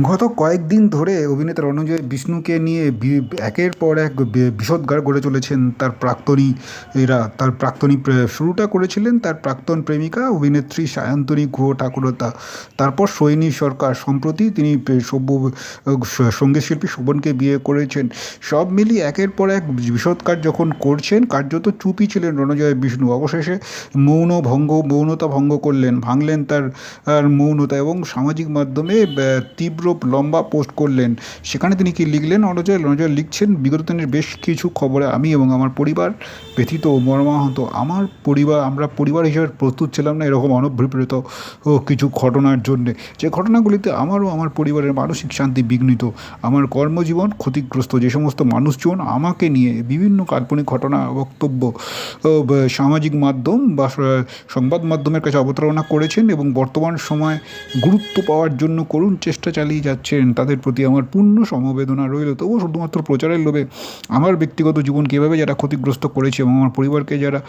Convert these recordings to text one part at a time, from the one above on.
গত কয়েকদিন ধরে অভিনেতা রণজয় বিষ্ণুকে নিয়ে একের পর এক বিষোদ্গার গড়ে চলেছেন তার প্রাক্তনী এরা তার প্রাক্তনী শুরুটা করেছিলেন তার প্রাক্তন প্রেমিকা অভিনেত্রী সায়ন্তনী গুহ ঠাকুরতা তারপর সৈনী সরকার সম্প্রতি তিনি সব্য সংগীত শিল্পী শোভনকে বিয়ে করেছেন। সব মিলিয়ে একের পর এক বিষোদ্গার যখন করছেন কার্যত চুপি ছিলেন রণজয় বিষ্ণু। অবশেষে মৌন ভঙ্গ মৌনতা ভঙ্গ করলেন ভাঙলেন তার মৌনতা এবং সামাজিক মাধ্যমে আহ, তীব্র লম্বা পোস্ট করলেন। সেখানে তিনি কি লিখলেন? অনজয় রণজয় লিখছেন। বিগত দিনের বেশ কিছু খবরে আমি এবং আমার পরিবার ব্যথিত মর্মাহত। আমার পরিবার, আমরা পরিবার হিসেবে প্রস্তুত ছিলাম না এরকম অনভিপ্রেত কিছু ঘটনার জন্যে। যে ঘটনাগুলিতে আমারও আমার পরিবারের মানসিক শান্তি বিঘ্নিত, আমার কর্মজীবন ক্ষতিগ্রস্ত যে সমস্ত মানুষজন আমাকে নিয়ে বিভিন্ন কাল্পনিক ঘটনা, বক্তব্য সামাজিক মাধ্যম বা সংবাদ মাধ্যমের কাছে অবতারণা করেছেন এবং বর্তমান সময় গুরুত্ব পাওয়ার জন্য করুণ চেষ্টা চালিয়ে যাচ্ছেন, তাদের প্রতি আমার পূর্ণ সমবেদনা রইল। তবুও শুধুমাত্র প্রচারের লোভে আমার ব্যক্তিগত জীবন কীভাবে যারা ক্ষতিগ্রস্ত করেছে এবং আমার পরিবারকে যারা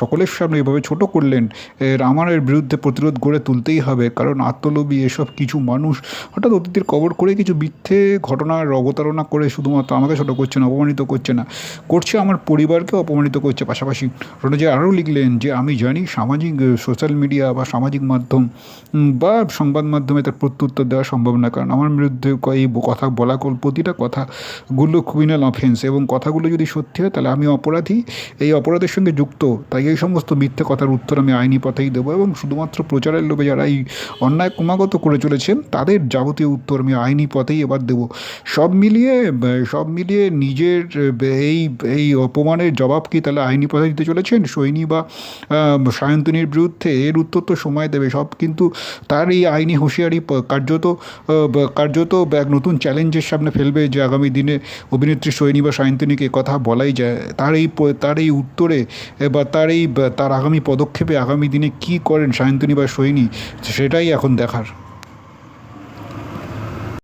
সকলের সামনে এভাবে ছোট করলেন, এর আমার এর বিরুদ্ধে প্রতিরোধ গড়ে তুলতেই হবে। কারণ আত্মলোভী এসব কিছু মানুষ হঠাৎ অতীতের কবর করে কিছু মিথ্যে ঘটনার অবতারণা করে শুধুমাত্র আমাকে ছোট করছে না, অপমানিত করছে না, করছে আমার পরিবারকে অপমানিত করছে। পাশাপাশি রণজয় আরও লিখলেন যে, আমি জানি সামাজিক সোশ্যাল মিডিয়া বা সামাজিক মাধ্যম বা সংবাদ মাধ্যমে তার প্রত্যুত্তর দেওয়া সম্ভব না। কারণ আমার বিরুদ্ধে এই কথা বলা প্রতিটা কথাগুলো ক্রিমিনাল অফেন্স এবং কথাগুলো যদি সত্যি হয়, তাহলে আমি অপরাধী। এই অপরাধের সঙ্গে যুক্ত। তাই এই সমস্ত মিথ্যে কথার উত্তর আমি আইনি পথেই দেবো এবং শুধুমাত্র প্রচারের লোভে যারা এই অন্যায় ক্রমাগত করে চলেছেন, তাদের যাবতীয় উত্তর আমি আইনি পথেই এবার দেবো। সব মিলিয়ে সব মিলিয়ে নিজের এই এই অপমানের জবাব কি তাহলে আইনি পথে দিতে চলেছেন? সৈনী বা সায়ন্তনীর বিরুদ্ধে এর উত্তর তো সময় দেবে। সব কিন্তু তার এই আইনি হুঁশিয়ারি কার্যত কার্যত এক নতুন চ্যালেঞ্জের সামনে ফেলবে যে আগামী দিনে অভিনেত্রী সৈনী বা সায়ন্তনীকে কথা বলাই যায়। তার এই তার এই উত্তরে বা তার এই তার আগামী পদক্ষেপে আগামী দিনে কি করেন সায়ন্তনী বা সৈনী, সেটাই এখন দেখার।